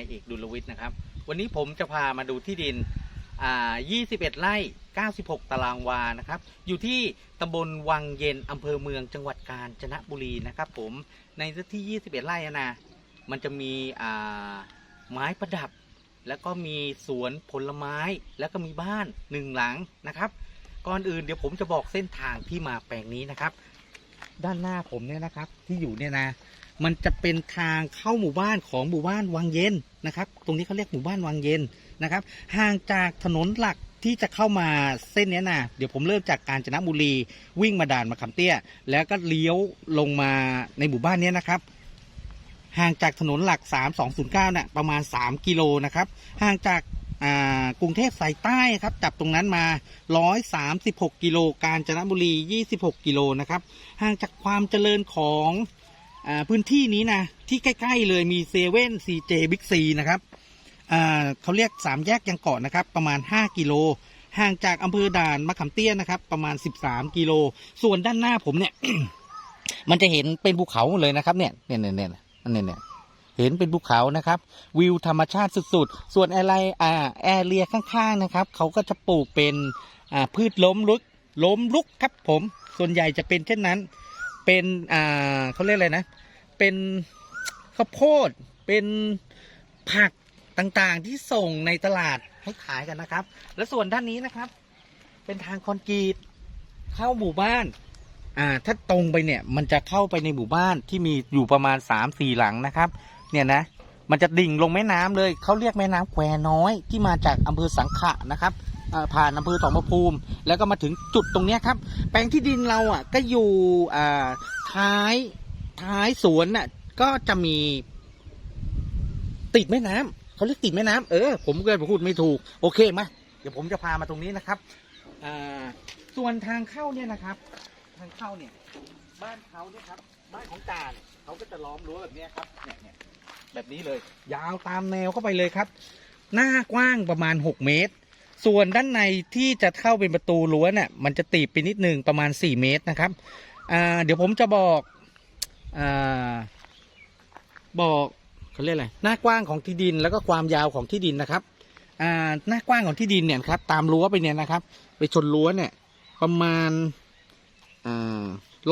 ายเอกดุลวิทย์นะครับ วันนี้ผมจะพามาดูที่ดิน 21 ไร่ 96 ตารางวา นะครับ อยู่ที่ตำบลวังเย็นอำเภอเมืองจังหวัดกาญจนบุรีนะครับผม ในที่ 21 ไร่นะ มันจะมีไม้ประดับ แล้วก็มีสวนผลไม้ แล้วก็มีบ้านหนึ่งหลังนะครับ ก่อนอื่นเดี๋ยวผมจะบอกเส้นทางที่มาแปลงนี้นะครับ ด้านหน้าผมเนี่ยนะครับที่อยู่เนี่ยนะ มันจะเป็นทางเข้าหมู่บ้านของหมู่บ้านวังเย็นนะครับ ตรงนี้เขาเรียกหมู่บ้านวังเย็นนะครับ ห่างจากถนนหลักที่จะเข้ามาเส้นนี้นะเดี๋ยวผมเริ่มจากกาญจนบุรีวิ่งมาด่านมะขาเตี้ย แล้วก็เลี้ยวลงมาในหมู่บ้านนี้นะครับ ห่างจากถนนหลัก 3209เนี่ยประมาณ 3 กิโลนะครับ ห่างจากกรุงเทพสายใต้ครับจับตรงนั้นมา 136 กิโล กาญจนบุรี 26 กิโลนะครับ ห่างจากความเจริญของ พื้นที่นี้นะที่ใกล้ ๆ เลยมีเซเว่นซีเจบิ๊กซีนะครับเขาเรียกสามแยกยังเกาะนะครับ ประมาณ 5 กิโลห่างจากอำเภอด่านมะขามเตี้ยนะครับ ประมาณ 13 กิโล ส่วนด้านหน้าผมเนี่ย มันจะเห็นเป็นภูเขาเลยนะครับ เนี่ยเนี่ยเนี่ยเนี่ยเนี่ยเนี่ยเห็นเป็นภูเขานะครับ วิวธรรมชาติสุดๆ ส่วนอะไรอ่าแอเรียข้างๆนะครับเขาก็จะปลูกเป็นอ่าพืชล้มลุกล้มลุกครับผม ส่วนใหญ่จะเป็นเช่นนั้น เป็นอ่าเขาเรียกอะไรนะ เป็นข้าวโพดเป็นผักต่างๆที่ส่งในตลาดให้ขายกันนะครับ และส่วนด้านนี้นะครับ เป็นทางคอนกรีตเข้าหมู่บ้านอ่าถ้าตรงไปเนี่ยมันจะเข้าไปในหมู่บ้านที่มีอยู่ประมาณ3ามสี่หลังนะครับ เนี่ยนะ มันจะดิ่งลงแม่น้ำเลยเขาเรียกแม่น้ำแควน้อยที่มาจากอำเภอสังขะนะครับ ผ่านอำเภอสองพระภูมิ แล้วก็มาถึงจุดตรงนี้ครับ แปลงที่ดินเราอะก็อยู่ท้ายท้ายสวนน่ะ ก็จะมีติดแม่น้ำเขาเรียกติดแม่น้ำเออผมเกิดพูดไม่ถูก โอเคมาเดี๋ยวผมจะพามาตรงนี้นะครับส่วนทางเข้าเนี่ยนะครับ ทางเข้าเนี่ย บ้านเขาเนี่ยครับ บ้านของจานเขาก็จะล้อมรั้วแบบนี้ครับเนี่ยเนี่ยแบบนี้เลย ยาวตามแนวเข้าไปเลยครับ หน้ากว้างประมาณ6เมตร ส่วนด้านในที่จะเข้าเป็นประตูรั้วเนี่ยมันจะตีบไปนิดนึงประมาณ 4 เมตรนะครับเดี๋ยวผมจะบอกอบอกเขาเรียกอะไรหน้ากว้างของที่ดินแล้วก็ความยาวของที่ดินนะครับหน้ากว้างของที่ดินเนี่ยครับตามรั้วไปเนี่ยนะครับ ไปชนรั้วเนี่ยประมาณ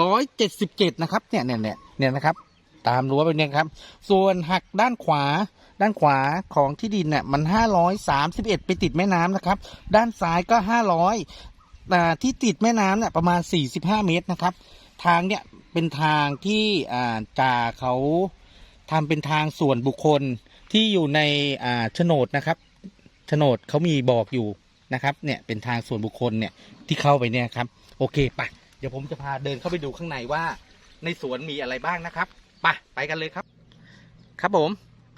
ร้อยเจ็ดสิบเจ็ดนะครับเนี่ยเนี่ยเนี่ยเนี่ยนะครับ ตามรั้วไปเนี่ยครับ ส่วนหักด้านขวา ด้านขวาของที่ดินเนี่ยมันห้าร้อยสามสิบเอ็ดไปติดแม่น้ำนะครับ ด้านซ้ายก็ห้าร้อยอ่ที่ติดแม่น้ำเนี่ยประมาณสี่สิบห้าเมตรนะครับ ทางเนี่ยเป็นทางที่จ่าเขาทำเป็นทางส่วนบุคคลที่อยู่ในโฉนดนะครับโฉนดเขามีบอกอยู่นะครับ เนี่ยเป็นทางส่วนบุคคลเนี่ยที่เข้าไปเนี่ยครับ โอเคไปเดี๋ยวผมจะพาเดินเข้าไปดูข้างในว่า ในสวนมีอะไรบ้างนะครับ ไปไปกันเลยครับ ครับผม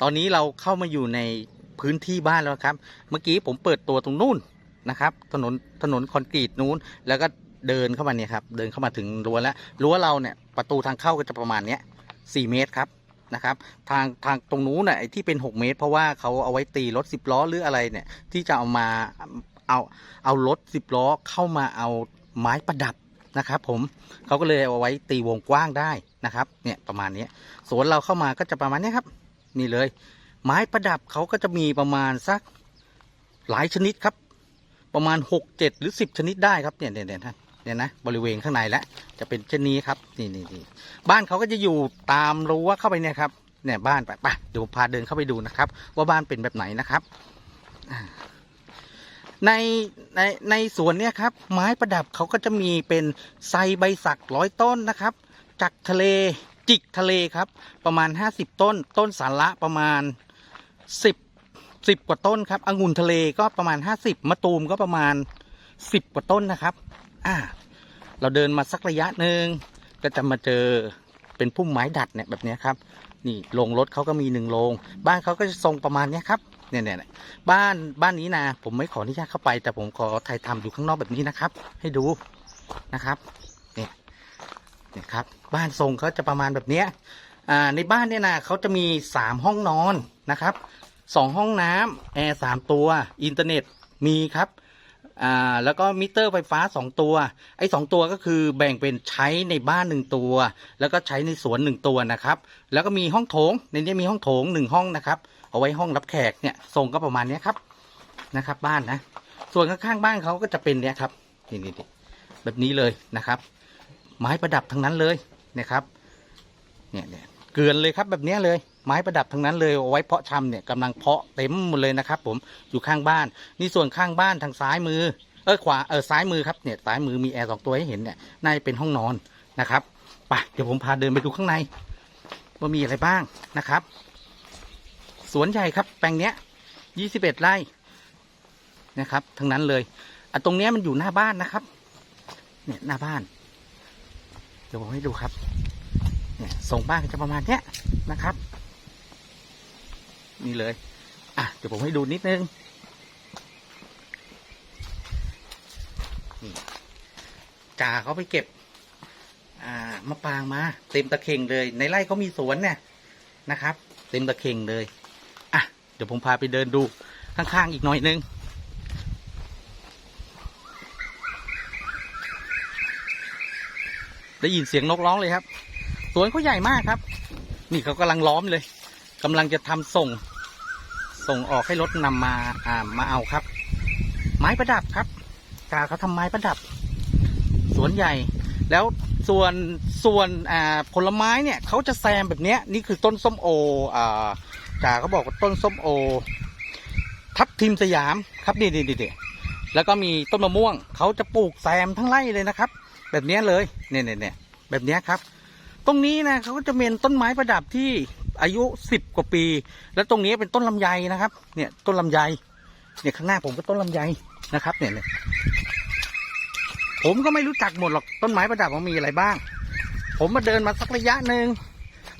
ตอนนี้เราเข้ามาอยู่ในพื้นที่บ้านแล้วครับ เมื่อกี้ผมเปิดตัวตรงนู่นนะครับ ถนนถนนคอนกรีตนู้น แล้วก็เดินเข้ามาเนี่ยครับ เดินเข้ามาถึงรั้วแล้วรั้วเราเนี่ยประตูทางเข้าก็จะประมาณเนี้ยสี่เมตรครับนะครับทางทางตรงนู้นน่ะไอ้ที่เป็น 6 เมตร เพราะว่าเขาเอาไว้ตีรถสิบล้อหรืออะไรเนี่ยที่จะเอามาเอาเอารถสิบล้อเข้ามาเอาไม้ประดับ นะครับผมเขาก็เลยเอาไว้ตีวงกว้างได้นะครับ เนี่ยประมาณนี้สวนเราเข้ามาก็จะประมาณนี้ครับ นี่เลย ไม้ประดับเขาก็จะมีประมาณสักหลายชนิดครับ ประมาณหกเจ็ดหรือสิบชนิดได้ครับเนี่ยเนี่ยเนี่ยท่านเนี่ยนะบริเวณข้างในแล้วจะเป็นเช่นนี้ครับนี่นี่นี่บ้านเขาก็จะอยู่ตามรั้วเข้าไปเนี่ยครับเนี่ยบ้านไปไปเดี๋ยวพาเดินเข้าไปดูนะครับ ว่าบ้านเป็นแบบไหนนะครับ ในในในสวนเนี่ยครับ ไม้ประดับเขาก็จะมีเป็นไซใบสักร้อยต้นนะครับจากทะเลจิกทะเลครับ ประมาณ 50 ต้น ต้นสาระประมาณ 10 10 กว่าต้นครับองุ่นทะเลก็ประมาณ 50มะตูมก็ประมาณ 10 กว่าต้นนะครับ อ่า เราเดินมาสักระยะหนึ่งก็จะมาเจอเป็นพุ่มไม้ดัดเนี่ยแบบนี้ครับ นี่โรงรถเขาก็มีหนึ่งโรงบ้านเขาก็จะทรงประมาณนี้ครับ เนี่ยเนี่ยบ้านบ้านนี้นะผมไม่ขออนุญาตเข้าไป แต่ผมขอถ่ายทำอยู่ข้างนอกแบบนี้นะครับ ให้ดูนะครับเนี่ยเนี่ยครับ บ้านทรงเขาจะประมาณแบบเนี้ยอ่าในบ้านเนี่ยนะเขาจะมีสามห้องนอนนะครับสองห้องน้ำแอร์สามตัว อินเทอร์เน็ตมีครับอ่าแล้วก็มิเตอร์ไฟฟ้า 2 ตัว ไอ้สตัวก็คือแบ่งเป็นใช้ในบ้าน 1 ตัว แล้วก็ใช้ในสวน 1 ตัวนะครับ แล้วก็มีห้องโถงในนี้มีห้องโถง 1 ห้องนะครับ เอาไว้ห้องรับแขกเนี่ยทรงก็ประมาณเนี้ยครับนะครับ บ้านนะ ส่วนข้างๆบ้านเขาก็จะเป็นเนี้ยครับนี่นี่แบบนี้เลยนะครับ ไม้ประดับทั้งนั้นเลยนะครับเนี่ยเนี่ยเกลือนเลยครับแบบนี้เลยไม้ประดับทั้งนั้นเลยเอาไว้เพาะชำเนี่ยกำลังเพาะเต็มหมดเลยนะครับ ผมอยู่ข้างบ้าน นี่ส่วนข้างบ้านทางซ้ายมือ เออขวาเออซ้ายมือครับเนี่ยซ้ายมือมีแอร์สองตัวให้เห็นเนี่ยน่าจะเป็นห้องนอนนะครับไปเดี๋ยวผมพาเดินไปดูข้างในว่ามีอะไรบ้างนะครับ สวนใหญ่ครับ แปลงเนี้ยยี่สิบเอ็ดไร่นะครับทั้งนั้นเลยอะตรงเนี้ยมันอยู่หน้าบ้านนะครับ เนี่ยหน้าบ้าน เดี๋ยวผมให้ดูครับ เนี่ยทรงบ้านก็จะประมาณเนี้ยนะครับ นี่เลย อะเดี๋ยวผมให้ดูนิดนึงนี่จ่าเขาไปเก็บ อ่ามะปรางมา เต็มตะเข่งเลย ในไร่เขามีสวนเนี่ยนะครับ เต็มตะเข่งเลย ดี๋ยวผมพาไปเดินดูข้างๆอีกหน่อยนึงได้ยินเสียงนกร้องเลยครับ สวนเขาใหญ่มากครับ นี่เขากำลังล้อมเลยกำลังจะทำส่ง ส่งออกให้รถนำมาอ่ามาเอาครับ ไม้ประดับครับกาเขาทำไม้ประดับ สวนใหญ่ แล้วส่วนส่วนอ่าผลไม้เนี่ยเขาจะแซมแบบเนี้ยนี่คือต้นส้มโออ่า จ่าเขาบอกว่าต้นส้มโอ ทับทิมสยามครับนี่นี่นี่แล้วก็มีต้นมะม่วงเขาจะปลูกแซมทั้งไร่เลยนะครับ แบบนี้เลยเนี่ยเนี่ยเนี่ยแบบนี้ครับ ตรงนี้นะเขาก็จะเป็นต้นไม้ประดับที่อายุสิบกว่าปี แล้วตรงนี้เป็นต้นลำไยนะครับ เนี่ยต้นลำไยเนี่ยข้างหน้าผมก็ต้นลำไยนะครับ เนี่ยเนี่ยผมก็ไม่รู้จักหมดหรอกต้นไม้ประดับมันมีอะไรบ้าง ผมมาเดินมาสักระยะหนึ่ง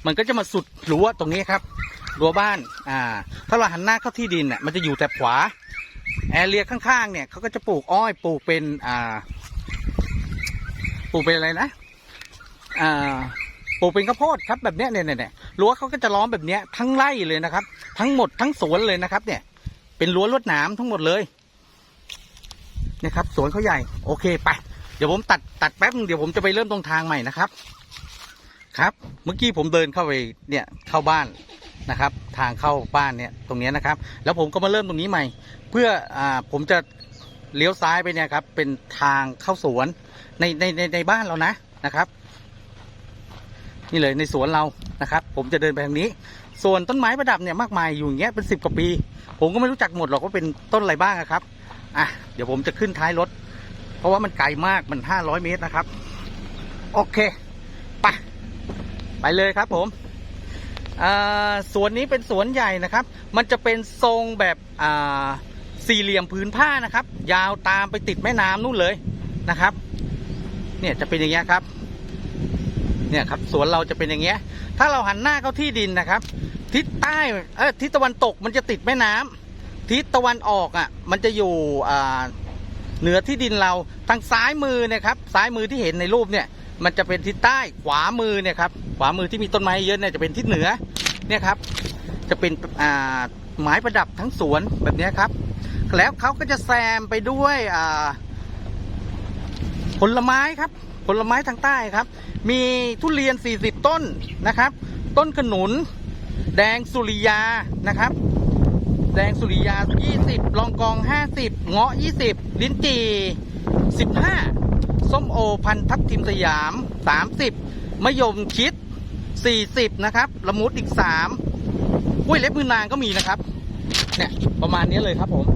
มันก็จะมาสุดรั้วตรงนี้ครับ รั้วบ้าน อ่า ถ้าเราหันหน้าเข้าที่ดินเนี่ยมันจะอยู่แต่ขวา แอเรียข้างๆ เนี่ยเขาก็จะปลูกอ้อย ปลูกเป็น อ่า ปลูกเป็นอะไรนะ อ่า ปลูกเป็นข้าวโพดครับแบบเนี้ยเนี่ยเนี่ยรั้วเขาก็จะล้อมแบบเนี้ยทั้งไร่เลยนะครับ ทั้งหมดทั้งสวนเลยนะครับ เนี่ย เป็นรั้วลวดหนามทั้งหมดเลยนะครับสวนเขาใหญ่ โอเคไป เดี๋ยวผมตัดตัดแป๊บเดี๋ยวผมจะไปเริ่มตรงทางใหม่นะครับ ครับ เมื่อกี้ผมเดินเข้าไปเนี่ยเข้าบ้าน นะครับ ทางเข้าบ้านเนี่ยตรงนี้นะครับ แล้วผมก็มาเริ่มตรงนี้ใหม่ เพื่ออ่าผมจะเลี้ยวซ้ายไปเนี่ยครับ เป็นทางเข้าสวนในในในในบ้านเรานะนะครับ นี่เลยในสวนเรานะครับ ผมจะเดินไปทางนี้ ส่วนต้นไม้ประดับเนี่ยมากมายอยู่อย่างเงี้ยเป็นสิบกว่าปี ผมก็ไม่รู้จักหมดหรอกว่าเป็นต้นอะไรบ้างครับอะเดี๋ยวผมจะขึ้นท้ายรถ เพราะว่ามันไกลมากมันห้าร้อยเมตรนะครับ โอเคไปไปเลยครับผม สวนนี้เป็นสวนใหญ่นะครับ มันจะเป็นทรงแบบสี่เหลี่ยมพื้นผ้านะครับ ยาวตามไปติดแม่น้ำนู่นเลยนะครับ เนี่ยจะเป็นอย่างเงี้ยครับ เนี่ยครับสวนเราจะเป็นอย่างเงี้ย ถ้าเราหันหน้าเข้าที่ดินนะครับ ทิศใต้เออทิศตะวันตกมันจะติดแม่น้ำทิศตะวันออกอะ มันจะอยู่เหนือที่ดินเราทางซ้ายมือเนี่ยครับ ซ้ายมือที่เห็นในรูปเนี่ย มันจะเป็นทิศใต้ขวามือเนี่ยครับขวามือที่มีต้นไม้เยอะเนี่ยจะเป็นทิศเหนือเนี่ยครับ จะเป็นอ่าไม้ประดับทั้งสวนแบบนี้ครับ แล้วเขาก็จะแซมไปด้วยอ่าผลไม้ครับผลไม้ทางใต้ครับ มีทุเรียน 40 ต้นนะครับ ต้นขนุน แดงสุริยานะครับ แดงสุริยา 20 ลองกอง 50 เงาะ 20 ลิ้นจี่15 ส้มโอพันทับทิมสยาม 30มะยมชิด 40 นะครับ ละมุดอีก3กล้วยเล็บมือนางก็มีนะครับ เนี่ยประมาณนี้เลยครับผม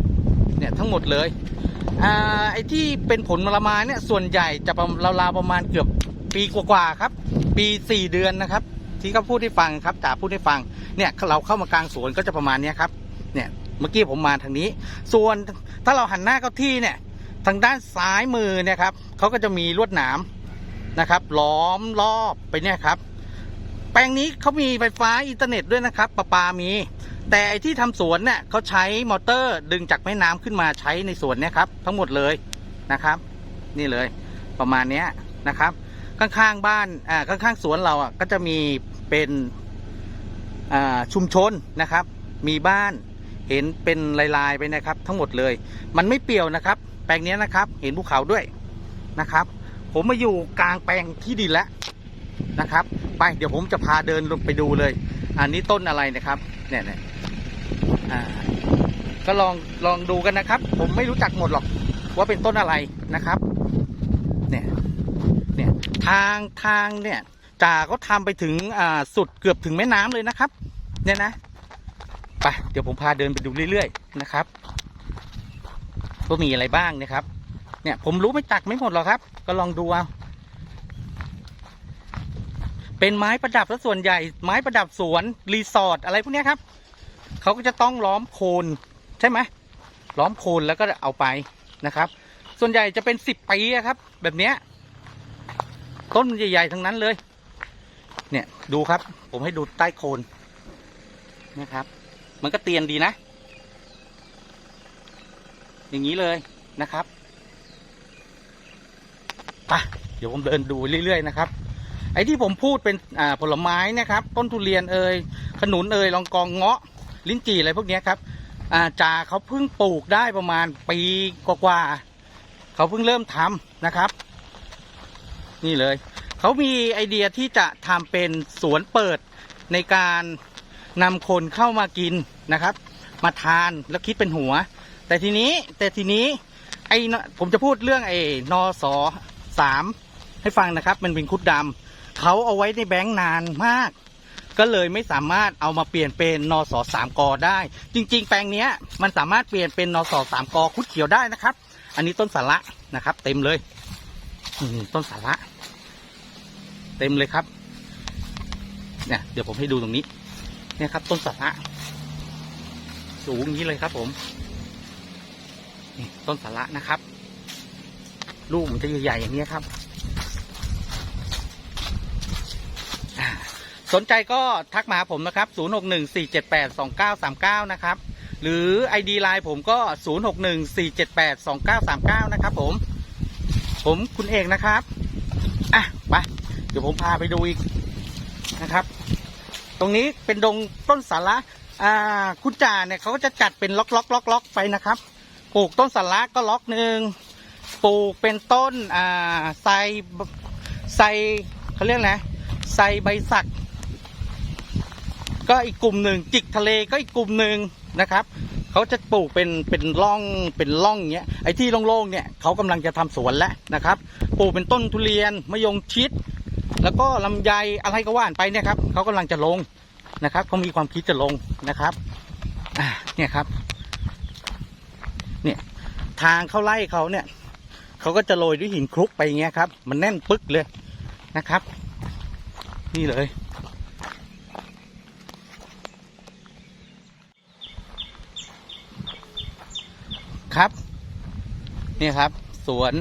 เนี่ยทั้งหมดเลย อ่าไอ้ที่เป็นผลมะละไม้เนี่ยส่วนใหญ่จะประราวๆประมาณเกือบปีกว่าๆครับ ปีสี่เดือนนะครับ ที่เขาพูดให้ฟังครับจ่าพูดให้ฟัง เนี่ยเราเข้ามากลางสวนก็จะประมาณนี้ครับ เนี่ยเมื่อกี้ผมมาทางนี้ ส่วนถ้าเราหันหน้าเข้าที่เนี่ย ทางด้านซ้ายมือเนี่ยครับเขาก็จะมีลวดหนามนะครับ ล้อมรอบไปเนี่ยครับ แปลงนี้เขามีไฟฟ้าอินเทอร์เน็ตด้วยนะครับประปามี แต่ไอที่ทำสวนเนี่ยเขาใช้มอเตอร์ดึงจากแม่น้ำขึ้นมาใช้ในสวนเนี่ยครับ ทั้งหมดเลยนะครับ นี่เลยประมาณเนี้ยนะครับ ข้างๆบ้านอ่าข้างๆสวนเราอะก็จะมีเป็นอ่าชุมชนนะครับ มีบ้านเห็นเป็นลายๆไปนะครับ ทั้งหมดเลย มันไม่เปลี่ยวนะครับ แปลงนี้นะครับ เห็นภูเขาด้วยนะครับ ผมมาอยู่กลางแปลงที่ดินแล้วนะครับ ไปเดี๋ยวผมจะพาเดินลงไปดูเลย อันนี้ต้นอะไรนะครับ เนี่ยเนี่ยก็ลองลองดูกันนะครับ ผมไม่รู้จักหมดหรอกว่าเป็นต้นอะไรนะครับ เนี่ยเนี่ยทางทางเนี่ยจ่าเขาทำไปถึงอ่าสุดเกือบถึงแม่น้ำเลยนะครับ เนี่ยนะไปเดี๋ยวผมพาเดินไปดูเรื่อยๆนะครับ ว่ามีอะไรบ้างนะครับ เนี่ยผมรู้ไม่จักไม่หมดหรอกครับ ก็ลองดูเอาเป็นไม้ประดับซะส่วนใหญ่ไม้ประดับสวนรีสอร์ทอะไรพวกนี้ครับเขาก็จะต้องล้อมโคนใช่ไหมล้อมโคนแล้วก็เอาไปนะครับ ส่วนใหญ่จะเป็นสิบปีครับ แบบเนี้ยต้นใหญ่ๆทั้งนั้นเลย เนี่ยดูครับ ผมให้ดูใต้โคนนะครับ มันก็เตียนดีนะ อย่างนี้เลยนะครับไปเดี๋ยวผมเดินดูเรื่อยๆนะครับ ไอ้ที่ผมพูดเป็นอ่าผลไม้นะครับ ต้นทุเรียนเอ่ยขนุนเอ่ยลองกองเงาะ ลิ้นจี่อะไรพวกนี้ครับอ่าจ่าเขาเพิ่งปลูกได้ประมาณปีกว่าๆเขาเพิ่งเริ่มทำนะครับ นี่เลย เขามีไอเดียที่จะทำเป็นสวนเปิดในการนำคนเข้ามากินนะครับ มาทานแล้วคิดเป็นหัว แต่ทีนี้แต่ทีนี้ไอ้นผมจะพูดเรื่องไอ้นอสอสามให้ฟังนะครับ มันเป็นคุดดำเขาเอาไว้ในแบงค์นานมาก ก็เลยไม่สามารถเอามาเปลี่ยนเป็นนอสอสามกอได้ จริง ๆ แปลงเนี้ยมันสามารถเปลี่ยนเป็นนอสอสามกอคุดเขียวได้นะครับ อันนี้ต้นสาระนะครับ เต็มเลยต้นสาระ เต็มเลยครับเนี่ยเดี๋ยวผมให้ดูตรงนี้ เนี่ยครับ ต้นสาระสูงอย่างนี้เลยครับผม นี่ต้นสาระนะครับ ลูกมันจะใหญ่ๆอย่างนี้ครับ สนใจก็ทักมาหาผมนะครับ 0614782939 นะครับ หรือ ID ไลน์ผมก็ 0614782939 นะครับผม ผมคุณเอกนะครับ อะ ไป เดี๋ยวผมพาไปดูอีกนะครับ ตรงนี้เป็นดงต้นสาระอ่า คุณจ่าเนี่ยเขาก็จะจัดเป็นล็อกล็อกล็อกล็อกไปนะครับ ปลูกต้นสาระก็ล็อกหนึ่งปลูกเป็นต้นอ่าไซไซเขาเรียกไรนะไซใบสัก ก็อีกกลุ่มหนึ่งจิกทะเลก็อีกกลุ่มหนึ่งนะครับเขาจะปลูกเป็นเป็นร่องเป็นร่องเงี้ยไอ้ที่โล่งๆเนี่ยเขากำลังจะทำสวนแล้วนะครับ ปลูกเป็นต้นทุเรียนมะยงชิด แล้วก็ลำไยอะไรก็ว่านไปเนี่ยครับเขากำลังจะลงนะครับเขามีความคิดจะลงนะครับเนี่ยครับ เนี่ย ทางเข้าไล่เขาเนี่ยเขาก็จะโรยด้วยหินคลุกไปอย่างเงี้ยครับ มันแน่นปึ๊กเลยนะครับ นี่เลย ครับ นี่ครับ สวน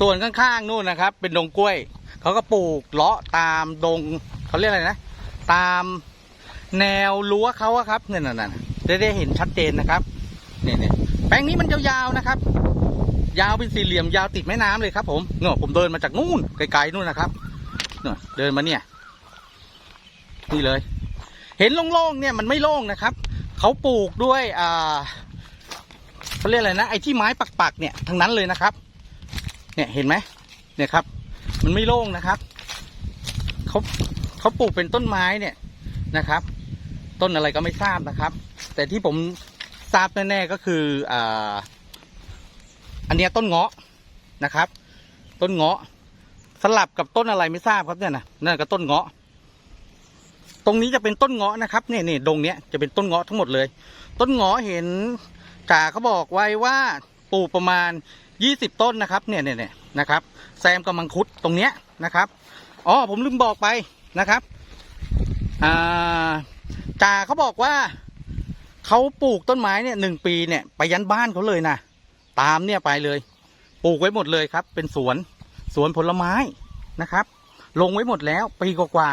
ส่วนข้างๆนู่นนะครับ เป็นดงกล้วยเขาก็ปลูกเลาะตามดงเขาเรียกอะไรนะ ตามแนวรั้วเขาอะครับเนี่ยน่ะได้ได้เห็นชัดเจนนะครับ เนี่ยเนี่ย แปลงนี้มันยาวๆนะครับ ยาวเป็นสี่เหลี่ยมยาวติดแม่น้ำเลยครับ ผมเนาะผมเดินมาจากนู่นไกลๆนู่นนะครับเนาะเดินมาเนี่ย นี่เลย เห็นโล่งๆเนี่ยมันไม่โล่งนะครับเขาปลูกด้วยอ่าเขาเรียกอะไรนะไอ้ที่ไม้ปักๆเนี่ยทั้งนั้นเลยนะครับ เนี่ยเห็นไหมเนี่ยครับ มันไม่โล่งนะครับเขาเขาปลูกเป็นต้นไม้เนี่ยนะครับ ต้นอะไรก็ไม่ทราบนะครับ แต่ที่ผม ทราบแน่ๆก็คืออ่าอันเนี้ยต้นเงาะนะครับ ต้นเงาะ สลับกับต้นอะไรไม่ทราบครับเนี่ยนะนั่นก็ต้นเงาะ ตรงนี้จะเป็นต้นเงาะนะครับเนี่ยเนี่ยดงเนี้ยจะเป็นต้นเงาะทั้งหมดเลย ต้นเงาะเห็นจ่าเขาบอกไว้ว่าปลูกประมาณยี่สิบต้นนะครับเนี่ยเนี่ยเนี่ยนะครับ แซมกับมังคุดตรงเนี้ยนะครับอ๋อผมลืมบอกไปนะครับอ่าจ่าเขาบอกว่า เขาปลูกต้นไม้เนี่ยหนึ่งปีเนี่ยไปยันบ้านเขาเลยนะตามเนี่ยไปเลย ปลูกไว้หมดเลยครับ เป็นสวนสวนผลไม้นะครับ ลงไว้หมดแล้วปีกว่า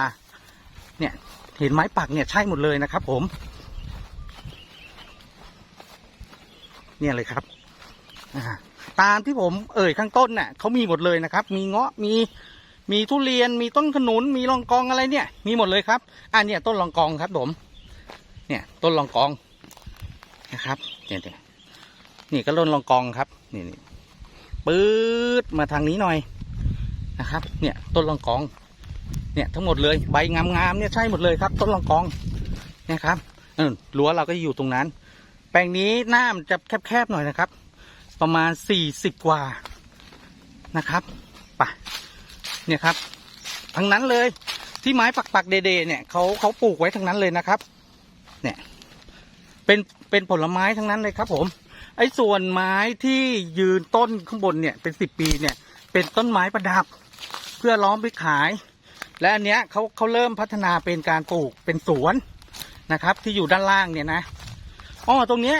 ๆเนี่ยเห็นไม้ปักเนี่ยใช่หมดเลยนะครับ ผม เนี่ยเลยครับตามที่ผมเอ่ยข้างต้นน่ะเขามีหมดเลยนะครับ มีเงาะมีมีทุเรียนมีต้นขนุนมีลองกองอะไรเนี่ย มีหมดเลยครับ อันเนี่ยต้นลองกองครับผม เนี่ยต้นลองกอง นะครับเนี่ยนี่ก็ต้นลองกองครับนี่นี่ปื๊ดมาทางนี้หน่อยนะครับ เนี่ยต้นลองกอง เนี่ยทั้งหมดเลยใบงามๆเนี่ยใช่หมดเลยครับ ต้นลองกองเนี่ยครับเออรั้วเราก็อยู่ตรงนั้น แปลงนี้หน้ามันจะแคบๆหน่อยนะครับ ประมาณสี่สิบกว่านะครับไปะเนี่ยครับ ทั้งนั้นเลยที่ไม้ปักๆเดๆเนี่ยเขาเขาปลูกไว้ทั้งนั้นเลยนะครับ เนี่ย เป็น เป็นผลไม้ทั้งนั้นเลยครับ ผม ไอ้ส่วนไม้ที่ยืนต้นข้างบนเนี่ยเป็นสิบปีเนี่ย เป็นต้นไม้ประดับ เพื่อล้อมไปขาย และอันเนี้ยเขาเขาเริ่มพัฒนาเป็นการปลูกเป็นสวนนะครับ ที่อยู่ด้านล่างเนี่ยนะอ๋อตรงเนี้ย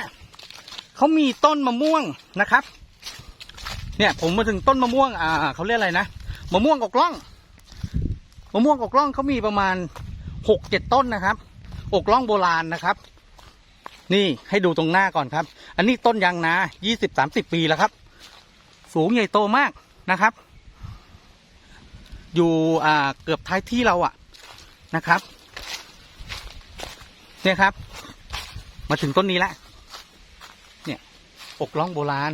เขามีต้นมะม่วงนะครับ เนี่ยผมมาถึงต้นมะม่วงอ่าเขาเรียกอะไรนะมะม่วงอกล่องมะม่วงอกล่องเขามีประมาณหกเจ็ดต้นนะครับ อกล่องโบราณนะครับ นี่ให้ดูตรงหน้าก่อนครับ อันนี้ต้นยางนายี่สิบสามสิบปีแล้วครับ สูงใหญ่โตมากนะครับ อยู่อ่าเกือบท้ายที่เราอะนะครับ เนี่ยครับ มาถึงต้นนี้แล้วเนี่ย อกล่องโบราณ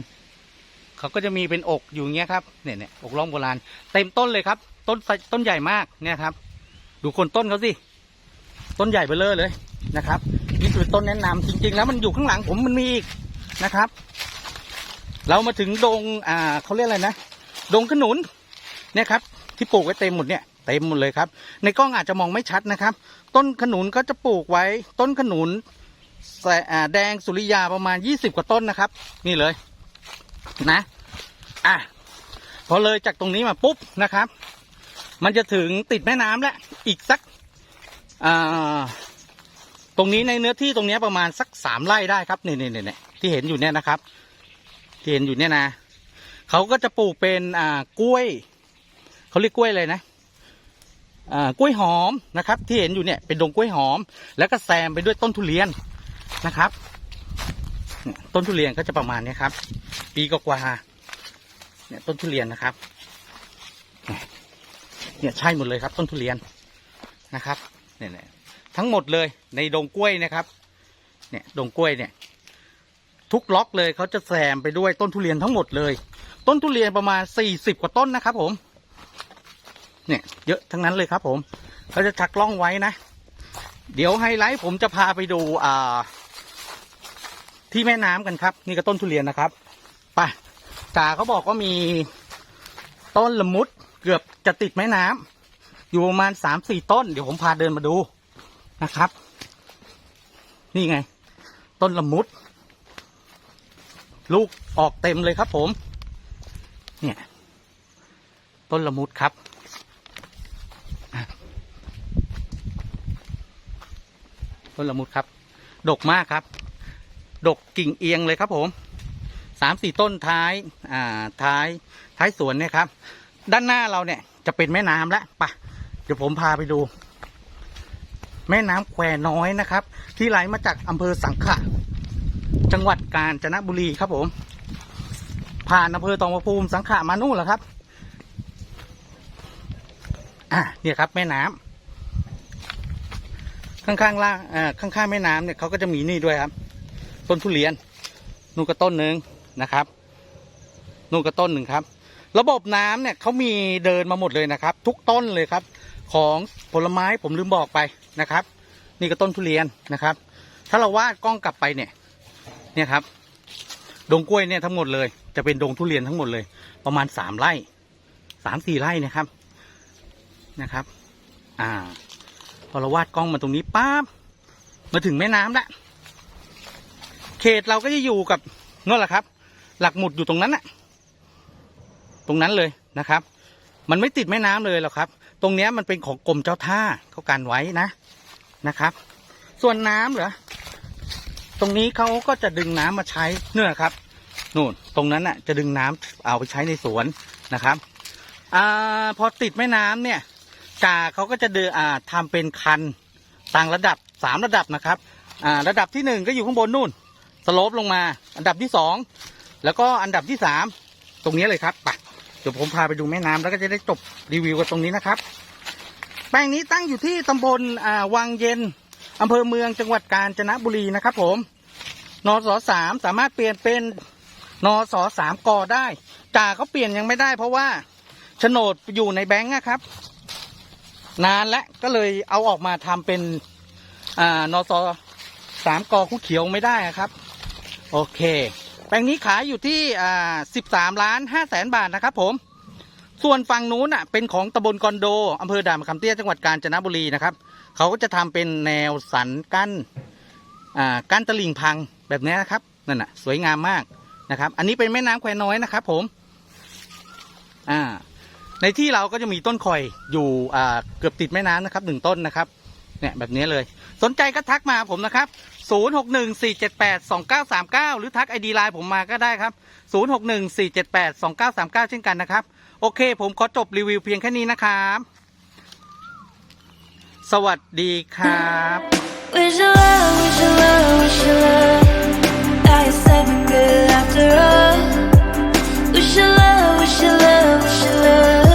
เขาก็จะมีเป็นอกอยู่เงี้ยครับ เนี่ยเนี่ยอกล่องโบราณ เต็มต้นเลยครับ ต้นต้นใหญ่มาก เนี่ยครับ ดูคนต้นเขาสิ ต้นใหญ่เบ้อเลอเลย นะครับนี่คือต้นแนะนำจริง ๆ แล้วมันอยู่ข้างหลังผมมันมีอีกนะครับ เรามาถึงดงอ่าเขาเรียกอะไรนะดงขนุนเนี่ยครับ ที่ปลูกไว้เต็มหมดเนี่ยเต็มหมดเลยครับ ในกล้องอาจจะมองไม่ชัดนะครับ ต้นขนุนก็จะปลูกไว้ ต้นขนุนแสอ่าแดงสุริยาประมาณยี่สิบกว่าต้นนะครับ นี่เลยนะอะพอเลยจากตรงนี้มาปุ๊บนะครับ มันจะถึงติดแม่น้ำแล้วอีกสักอ่า ตรงนี้ในเนื้อที่ตรงนี้ประมาณสักสามไร่ได้ครับเนี่ยเนี่ยเนี่ยที่เห็นอยู่เนี่ยนะครับ ที่เห็นอยู่เนี่ยนะเขาก็จะปลูกเป็นอ่ากล้วยเขาเรียกกล้วยอะไรนะอ่ากล้วยหอมนะครับ ที่เห็นอยู่เนี่ยเป็นดงกล้วยหอม แล้วก็แซมไปด้วยต้นทุเรียนนะครับต้นทุเรียนก็จะประมาณเนี้ยครับ ปีกว่าเนี่ยต้นทุเรียนนะครับ เนี่ยใช่หมดเลยครับ ต้นทุเรียนนะครับเนี่ยเนี่ย ทั้งหมดเลยในดงกล้วยนะครับ เนี่ยดงกล้วยเนี่ย ทุกล็อกเลยเขาจะแซมไปด้วยต้นทุเรียนทั้งหมดเลย ต้นทุเรียนประมาณสี่สิบกว่าต้นนะครับ ผม เนี่ยเยอะทั้งนั้นเลยครับ ผมเขาจะชักล่องไว้นะเดี๋ยวไฮไลท์ผมจะพาไปดูอ่า ที่แม่น้ำกันครับ นี่ก็ต้นทุเรียนนะครับไปจ่าเขาบอกว่ามีต้นละมุดเกือบจะติดแม่น้ำอยู่ประมาณสามสี่ต้น เดี๋ยวผมพาเดินมาดู นะครับ นี่ไง ต้นละมุด ลูกออกเต็มเลยครับผม เนี่ย ต้นละมุดครับ ต้นละมุดครับ ดกมากครับ ดกกิ่งเอียงเลยครับผมสามสี่ต้นท้าย อ่า ท้าย ท้ายสวนเนี่ยครับ ด้านหน้าเราเนี่ยจะเป็นแม่น้ำแล้วปะเดี๋ยวผมพาไปดู แม่น้ำแควน้อยนะครับ ที่ไหลมาจากอำเภอสังขะจังหวัดกาญจนบุรีครับผม ผ่านอำเภอตองประภูมิสังขะมานู่นแหละครับ อะเนี่ยครับ แม่น้ำข้างๆล่างอ่าข้างๆแม่น้ำเนี่ยเขาก็จะมีนี่ด้วยครับ ต้นทุเรียนนู่นก็ต้นหนึ่งนะครับนู่นก็ต้นหนึ่งครับ ระบบน้ำเนี่ยเขามีเดินมาหมดเลยนะครับ ทุกต้นเลยครับ ของผลไม้ผมลืมบอกไปนะครับ นี่ก็ต้นทุเรียนนะครับ ถ้าเราวาดกล้องกลับไปเนี่ยเนี่ยครับ ดงกล้วยเนี่ยทั้งหมดเลยจะเป็นดงทุเรียนทั้งหมดเลย ประมาณสามไร่สามสี่ไร่นะครับนะครับ อ่า พอเราวาดกล้องมาตรงนี้ปั๊บมาถึงแม่น้ำล้วเขตเราก็จะอยู่กับนั่นแหละครับ หลักหมุดอยู่ตรงนั้นน่ะ ตรงนั้นเลยนะครับ มันไม่ติดแม่น้ำเลยหรอกครับ ตรงเนี้ยมันเป็นของกรมเจ้าท่าเขากันไว้นะนะครับ ส่วนน้ำเหรอตรงนี้เขาก็จะดึงน้ำมาใช้เนี่ยครับนู่นตรงนั้นน่ะจะดึงน้ำเอาไปใช้ในสวนนะครับอ่าพอติดแม่น้ำเนี่ยจ่าเขาก็จะเดินอ่าทำเป็นคันต่างระดับสามระดับนะครับอ่าระดับที่หนึ่งก็อยู่ข้างบนนู่นสโลปลงมา อันดับที่สองแล้วก็อันดับที่สามตรงนี้เลยครับไป เดี๋ยวผมพาไปดูแม่น้ำแล้วก็จะได้จบรีวิวกันตรงนี้นะครับ แปลงนี้ตั้งอยู่ที่ตำบลอ่าวังเย็นอำเภอเมืองจังหวัดกาญจนบุรีนะครับ ผมนสสามสามารถเปลี่ยนเป็นนสสามกอได้จ่าเขาเปลี่ยนยังไม่ได้ เพราะว่าโฉนดอยู่ในแบงค์นะครับ นานแล้วก็เลยเอาออกมาทำเป็นอ่านสสามกอคู่เขียวไม่ได้ครับ โอเค แปลงนี้ขายอยู่ที่อ่า13ล้าน5แสนบาทนะครับผม ส่วนฝั่งนู้นอะเป็นของตำบลกอนโดอำเภอด่านมะขามเตี้ยจังหวัดกาญจนบุรีนะครับ เขาก็จะทำเป็นแนวสันกั้นอ่ากั้นตลิ่งพังแบบนี้นะครับนั่นน่ะสวยงามมากนะครับ อันนี้เป็นแม่น้ำแควน้อยนะครับผมอ่าในที่เราก็จะมีต้นข่อยอยู่เกือบติดแม่น้ำนะครับหนึ่งต้นนะครับ เนี่ยแบบนี้เลย สนใจก็ทักมาผมนะครับ 0614782939 หรือทักไอดีไลน์ผมมาก็ได้ครับ 0614782939 เช่นกันนะครับ โอเค ผมขอจบรีวิวเพียงแค่นี้นะครับ สวัสดีครับ Wish you love, wish you love, wish you love Now you're seven good after all Wish you love, wish you love, wish you love